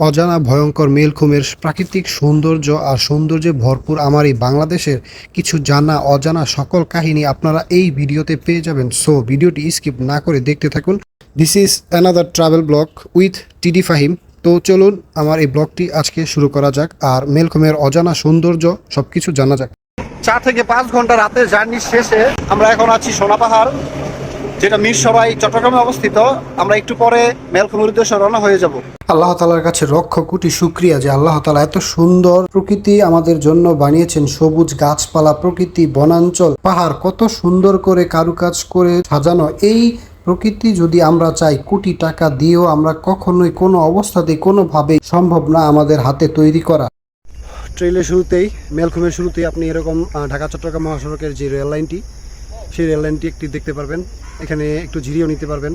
অজানা ভয়ঙ্কর মেলখুমের প্রাকৃতিক সৌন্দর্য আর সৌন্দর্যে ভরপুর আমার এই বাংলাদেশের কিছু জানা অজানা সকল কাহিনী আপনারা এই ভিডিওতে পেয়ে যাবেন। সো, ভিডিওটি স্কিপ না করে দেখতে থাকুন। This is another travel vlog with TD Fahim তো চলুন, আমার এই ব্লগটি আজকে শুরু করা যাক আর মেলখুমের অজানা সৌন্দর্য সব কিছু জানা যাক। চার থেকে পাঁচ ঘণ্টা রাতের জার্নি শেষে আমরা এখন আছি সোনা পাহাড়। যেটা মিরসরাই চট্টগ্রামে অবস্থিত আমরা একটু পরে মেলকুমের উদ্দেশ্যে রওনা হয়ে যাব। আল্লাহ তালার কাছে রক্ষ কোটি শুক্রিয়া যে আল্লাহ তালা এত সুন্দর প্রকৃতি আমাদের জন্য বানিয়েছেন। সবুজ গাছপালা প্রকৃতি বনাঞ্চল পাহাড় কত সুন্দর করে কারুকাজ করে সাজানো। এই প্রকৃতি যদি আমরা চাই কোটি টাকা দিয়েও আমরা কখনোই কোনো অবস্থাতে কোনোভাবে সম্ভব না আমাদের হাতে তৈরি করা। ট্রেলের শুরুতেই মেলখুমের শুরুতেই আপনি এরকম ঢাকা চট্টগ্রাম মহাসড়কের যে রেল লাইনটি সেই রেল লাইনটি একটি দেখতে পারবেন। এখানে একটু ঝিরিও নিতে পারবেন।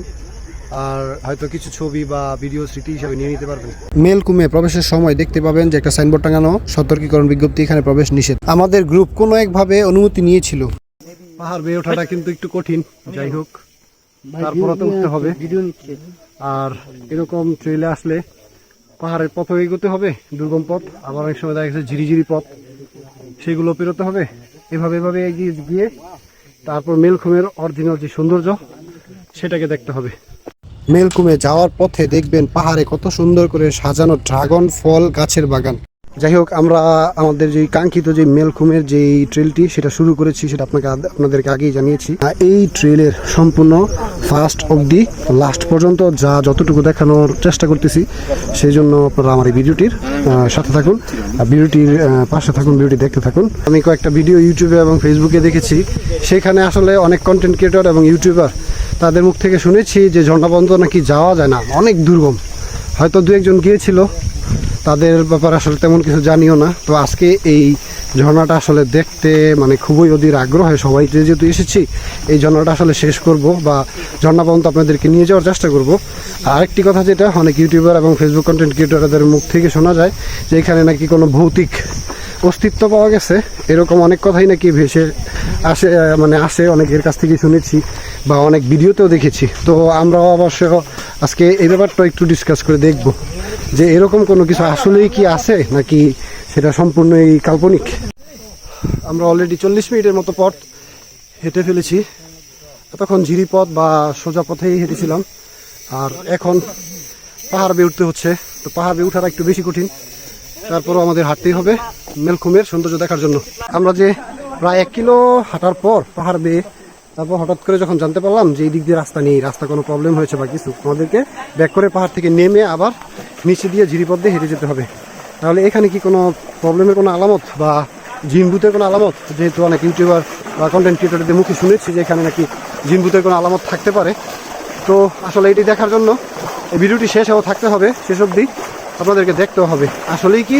আর হয়তো কিছু ছবি বা ভিডিও স্মৃতি হিসাবে নিয়ে নিতে পারবেন। মেলকুমে প্রবেশের সময় দেখতে পাবেন যে একটা সাইনবোর্ড টাঙানো সতর্কীকরণ বিজ্ঞপ্তি এখানে প্রবেশ নিষেধ। আমাদের গ্রুপ কোনো একভাবে অনুমতি নিয়েছিল। পাহাড় বেয়ে ওঠাটা কিন্তু একটু কঠিন যাই হোক তারপরে তো উঠতে হবে। আর এরকম ট্রেলে আসলে পাহাড়ের পথ এগোতে হবে দুর্গম পথ আবার অনেক সময় দেখা গেছে ঝিরিঝিরি পথ সেগুলো পেরোতে হবে। এভাবে এভাবে এগিয়ে গিয়ে তারপর মেলকুমের অরিজিনাল যে সৌন্দর্য, সেটাকে দেখতে হবে। মেলকুমে যাওয়ার পথে দেখবেন পাহাড়ে কত সুন্দর করে সাজানো ড্রাগন ফল গাছের বাগান। যাই হোক, আমরা আমাদের যে কাঙ্ক্ষিত যে মেলকুমের যে ট্রেলটি সেটা শুরু করেছি, সেটা আপনাকে আপনাদেরকে আগেই জানিয়েছি। এই ট্রেলের সম্পূর্ণ ফার্স্ট অবধি লাস্ট পর্যন্ত যা যতটুকু দেখানোর চেষ্টা করতেছি, সেই জন্য আপনারা আমার এই ভিডিওটির সাথে থাকুন। ভিডিওটির পাশে থাকুন, ভিডিওটি দেখতে থাকুন। আমি কয়েকটা ভিডিও ইউটিউবে এবং ফেসবুকে দেখেছি। সেখানে আসলে অনেক কন্টেন্ট ক্রিয়েটর এবং ইউটিউবার তাদের মুখ থেকে শুনেছি যে ঝর্ণা পর্যন্ত নাকি যাওয়া যায় না, অনেক দুর্গম। হয়তো দু একজন গিয়েছিল তাদের ব্যাপারে আসলে তেমন কিছু জানিও না। তো আজকে এই ঝর্ণাটা আসলে দেখতে মানে খুবই অধীর আগ্রহ সবাই যেহেতু এসেছি, এই ঝর্ণাটা আসলে শেষ করব বা ঝর্ণা পর্যন্ত আপনাদেরকে নিয়ে যাওয়ার চেষ্টা করব। আর একটি কথা যেটা, অনেক ইউটিউবার এবং ফেসবুক কন্টেন্ট ক্রিয়েটরদের মুখ থেকে শোনা যায় যে এখানে নাকি কোনো ভৌতিক অস্তিত্ব পাওয়া গেছে। এরকম অনেক কথাই নাকি ভেসে আসে মানে আসে, অনেকের কাছ থেকে শুনেছি বা অনেক ভিডিওতেও দেখেছি। তো আমরাও অবশ্য আজকে এই ব্যাপারটা একটু ডিসকাস করে দেখব। যে এরকম কোনো কিছু আসলেই কি আছে, নাকি সেটা সম্পূর্ণই কাল্পনিক? আমরা অলরেডি চল্লিশ মিনিটের মতো পথ হেঁটে ফেলেছি। এতক্ষণ ঝিরি পথ বা সোজা পথেই হেঁটেছিলাম। আর এখন পাহাড় বেয়ে উঠতে হচ্ছে। তো পাহাড় বেয়ে উঠাটা একটু বেশি কঠিন। তারপরও আমাদের হাঁটতেই হবে মেলখুমের সৌন্দর্য দেখার জন্য। আমরা যে প্রায় এক কিলো হাঁটার পর পাহাড় বেয়ে তারপর হঠাৎ করে যখন জানতে পারলাম যে এই দিক দিয়ে রাস্তা নেই, রাস্তা কোনো প্রবলেম হয়েছে বা কিছু, আমাদেরকে ব্যাক করে পাহাড় থেকে নেমে আবার নিচে দিয়ে ঝিরিপথ দিয়ে হেঁটে যেতে হবে। তাহলে এখানে কি কোনো প্রবলেমের কোনো আলামত বা জিনভূতের কোনো আলামত? যেহেতু অনেক ইউটিউবার বা কন্টেন্ট ক্রিয়েটরদের মুখে শুনেছি যে এখানে নাকি জিনভূতের কোনো আলামত থাকতে পারে। তো আসলে এটি দেখার জন্য এই ভিডিওটি শেষ হওয়া থাকতে হবে, শেষ অবধি আপনাদেরকে দেখতে হবে। আসলেই কি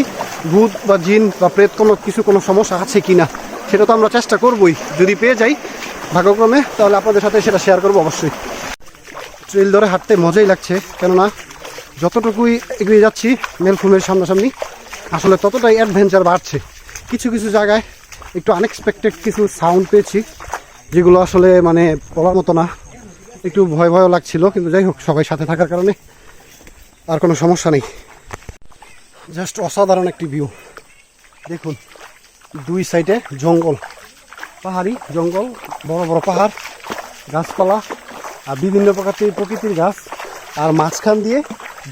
ভূত বা জিন বা প্রেত কোনো কিছু কোনো সমস্যা আছে কি না সেটা তো আমরা চেষ্টা করবই। যদি পেয়ে যাই ভাগ্যক্রমে, তাহলে আপনাদের সাথে সেটা শেয়ার করব অবশ্যই। ট্রেল ধরে হাঁটতে মজাই লাগছে, কেননা যতটুকুই এগিয়ে যাচ্ছি মেলফুমের সামনাসামনি, আসলে ততটাই অ্যাডভেঞ্চার বাড়ছে। কিছু কিছু জায়গায় একটু আনএক্সপেক্টেড কিছু সাউন্ড পেয়েছি, যেগুলো আসলে মানে বলার মতো না। একটু ভয় ভয়ও লাগছিল, কিন্তু যাই হোক, সবাই সাথে থাকার কারণে আর কোনো সমস্যা নেই। জাস্ট অসাধারণ একটি ভিউ দেখুন, দুই সাইডে জঙ্গল। পাহাড়ি জঙ্গল, বড় বড় পাহাড়, গাছপালা, আর বিভিন্ন প্রকারের প্রকৃতির গাছ। আর মাঝখান দিয়ে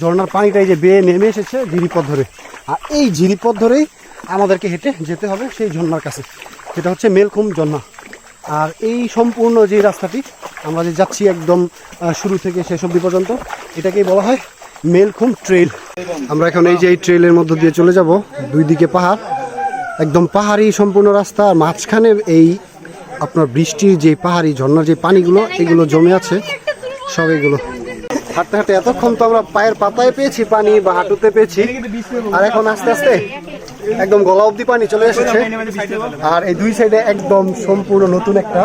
ঝর্ণার পানিটাই যে বেয়ে নেমে এসেছে ঝিরিপথ ধরে। আর এই ঝিরিপথ ধরেই আমাদেরকে হেঁটে যেতে হবে সেই ঝর্ণার কাছে। যেটা হচ্ছে মেলখুম ঝর্ণা। আর এই সম্পূর্ণ যে রাস্তাটি, আমরা যে যাচ্ছি একদম শুরু থেকে শেষ অবধি পর্যন্ত, এটাকেই বলা হয় মেলখুম ট্রেল আমরা এখন এই যে এই ট্রেলের মধ্য দিয়ে চলে যাব দুই দিকে পাহাড়। একদম পাহাড়ি সম্পূর্ণ রাস্তা, আর মাঝখানে এই আপনার বৃষ্টির যে পাহাড়ি ঝর্ণার যে পানিগুলো, এগুলো জমে আছে, সব এগুলো। হাঁটতে হাঁটতে এতক্ষণ তো আমরা পায়ের পাতায় পেয়েছি, পানি বা হাঁটুতে পেয়েছি। আর এখন আস্তে আস্তে একদম গলা অবধি পানি চলে এসেছে। আর এই দুই সাইডে একদম সম্পূর্ণ নতুন একটা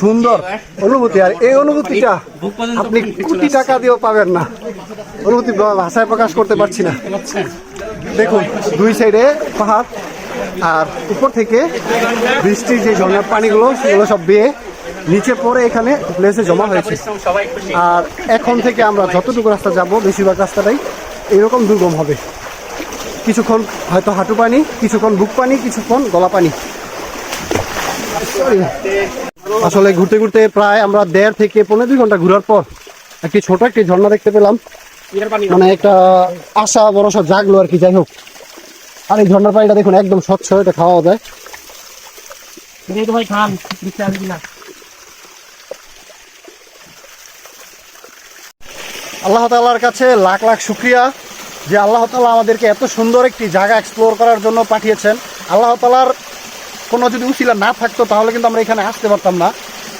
সুন্দর অনুভূতি। আর এই অনুভূতিটা আপনি কোটি টাকা দিয়েও পাবেন না। অনুভূতি ভাষায় প্রকাশ করতে পারছি না। দেখুন, দুই সাইডে পাহাড়, আর উপর থেকে বৃষ্টির যে ঝর্ণার পানিগুলো, সেগুলো সব বেয়ে নিচে পড়ে এখানে প্লেসে জমা হয়েছে। আর এখন থেকে আমরা যতটুকু রাস্তা যাব বেশিরভাগ রাস্তাটাই এরকম দুর্গম হবে। কিছুক্ষণ হয়তো হাঁটু পানি কিছুক্ষণ বুক পানি কিছুক্ষণ গলা পানি। আসলে ঘুরতে ঘুরতে প্রায় আমরা দেড় থেকে পনেরো দুই ঘণ্টা ঘোরার পর একটি ছোট একটি ঝর্ণা দেখতে পেলাম। মানে একটা আশা ভরসা জাগলো আর কি যাই হোক। আর এই ঝর্ণার পানিটা দেখুন একদম স্বচ্ছ এটা খাওয়া যায়। ভাই খান আল্লাহ তাআলার কাছে লাখ লাখ শুক্রিয়া যে আল্লাহ তাআলা আমাদেরকে এত সুন্দর একটি জায়গা এক্সপ্লোর করার জন্য পাঠিয়েছেন। আল্লাহ তাআলার কোনো যদি উশিলা না থাকতো, তাহলে কিন্তু আমরা এখানে আসতে পারতাম না।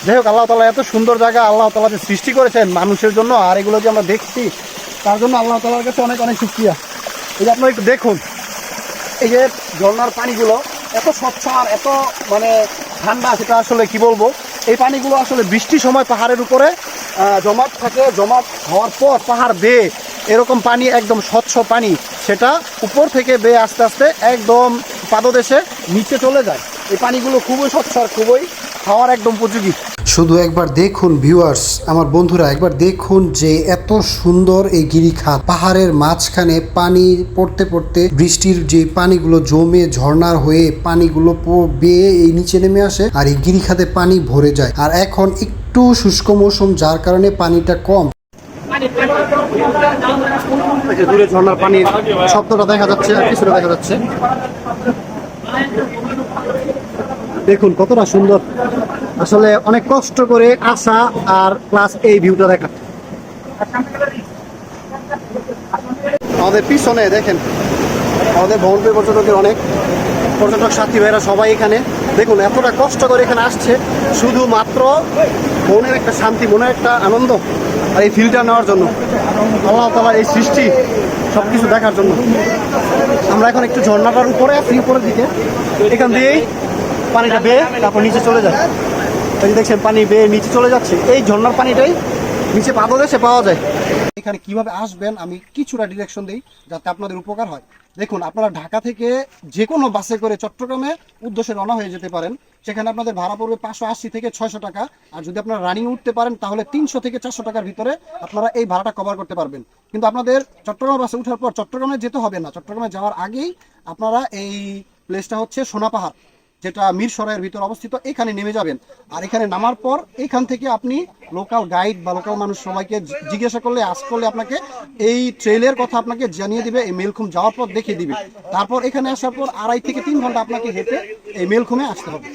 যাই হোক, আল্লাহ তালা এত সুন্দর জায়গা আল্লাহ তাআলা যে সৃষ্টি করেছেন মানুষের জন্য, আর এগুলো যে আমরা দেখছি, তার জন্য আল্লাহ তালার কাছে অনেক অনেক শুক্রিয়া। এই যে আপনারা একটু দেখুন, এই যে ঝর্ণার পানিগুলো এত স্বচ্ছ আর এত মানে ঠান্ডা, সেটা আসলে কি বলব? এই পানিগুলো আসলে বৃষ্টির সময় পাহাড়ের উপরে জমাট থাকে। জমাট হওয়ার পর পাহাড় বেয়ে এরকম পানি, একদম স্বচ্ছ পানি, সেটা উপর থেকে বেয়ে আস্তে আস্তে একদম পাদদেশে নিচে চলে যায়। এই পানিগুলো খুবই স্বচ্ছ আর খুবই খাওয়ার একদম উপযোগী। শুধু একবার দেখুন ভিউয়ার্স আমার বন্ধুরা, একবার দেখুন যে এত সুন্দর এই গিরিখাত। পাহাড়ের মাঝখানে পানি পড়তে পড়তে বৃষ্টির যে পানিগুলো জমে ঝর্ণার হয়ে পানিগুলো বেয়ে এই নিচে নেমে আসে আর এই গিরিখাতে পানি ভরে যায়। আর এখন একটু শুষ্ক মৌসুম, যার কারণে পানিটা কম। দূরে পানির শব্দটা দেখা যাচ্ছে আর কিছুটা দেখা যাচ্ছে। দেখুন, কতটা সুন্দর। আসলে অনেক কষ্ট করে আসা আর প্লাস এই ভিউটা দেখা। আমাদের পিছনে দেখেন, আমাদের ভবনপুর পর্যটকের অনেক পর্যটক সাথী ভাইরা সবাই এখানে। দেখুন, এতটা কষ্ট করে এখানে আসছে, শুধুমাত্র মনের একটা শান্তি, মনের একটা আনন্দ আর এই ফিলটা নেওয়ার জন্য। আল্লাহ তালা এই সৃষ্টি সব কিছু দেখার জন্য। আমরা এখন একটু ঝর্ণাটার উপরে আছি উপরের দিকে। এখান দিয়েই পানিটা বেয়ে তারপর নিচে চলে যায়। এই দেখছেন, পানি বেয়ে নিচে চলে যাচ্ছে। এই ঝর্নার পানিটাই নিচে পাদদেশে পাওয়া যায়। এখানে কীভাবে আসবেন আমি কিছুটা ডিরেকশন দিই, যাতে আপনাদের উপকার হয়। দেখুন, আপনারা ঢাকা থেকে যে কোনো বাসে করে চট্টগ্রামে উদ্দেশ্যে রওনা হয়ে যেতে পারেন। সেখানে আপনাদের ভাড়া পড়বে পাঁচশো আশি থেকে ছয়শো টাকা। আর যদি আপনারা রানিং উঠতে পারেন, তাহলে তিনশো থেকে চারশো টাকার ভিতরে আপনারা এই ভাড়াটা কভার করতে পারবেন। কিন্তু আপনাদের চট্টগ্রাম বাসে উঠার পর চট্টগ্রামে যেতে হবে না। চট্টগ্রামে যাওয়ার আগেই আপনারা এই প্লেসটা হচ্ছে সোনা পাহাড়। যেটা মিরসরাইয়ের ভিতর অবস্থিত, এখানে নেমে যাবেন। আর এখানে নামার পর এখান থেকে আপনি লোকাল গাইড বা লোকাল মানুষ সবাইকে জিজ্ঞাসা করলে আস করলে আপনাকে এই ট্রেলের কথা আপনাকে জানিয়ে দিবে, এই মেলখুম যাওয়ার পর দেখিয়ে দিবে। তারপর এখানে আসার পর আড়াই থেকে তিন ঘণ্টা আপনাকে হেঁটে এই মেলখুমে আসতে হবে।